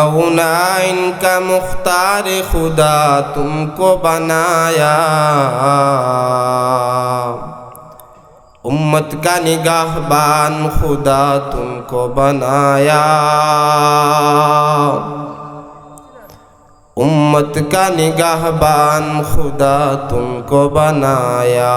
اونا ان کا مختار خدا تم کو بنایا۔ امت کا نگاہ بان خدا تم کو بنایا۔ امت کا نگاہ بان خدا تم کو بنایا۔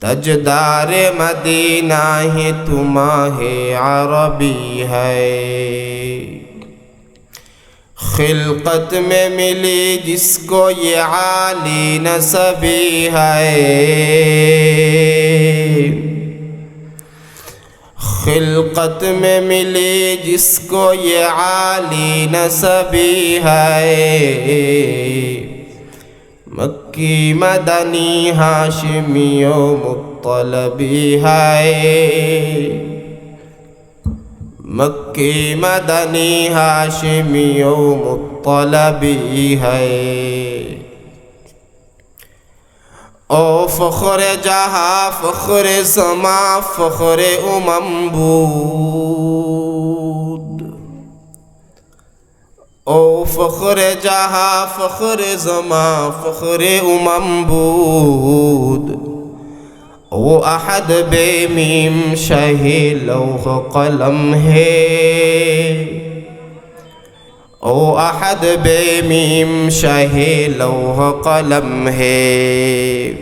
تجدار مدینہ ہی تمہ عربی ہے۔ خلقت میں ملی جس کو یہ عالی نصبی ہے۔ خلقت میں ملی جس کو یہ عالی نصبی ہے۔ কি মদনী হাশমিও মুক্তলবি হায় মক্কি মদনী হাশমিও মুক্তলবি হায় ও ফখর জাহা, ফখরে সমা, ফখরে উমম্বু। او فخر جہاں فخر زما فخر امم بود۔ وہ احد بے میم شہ لوح قلم ہے۔ او احد بے میم شہ لوح قلم ہے۔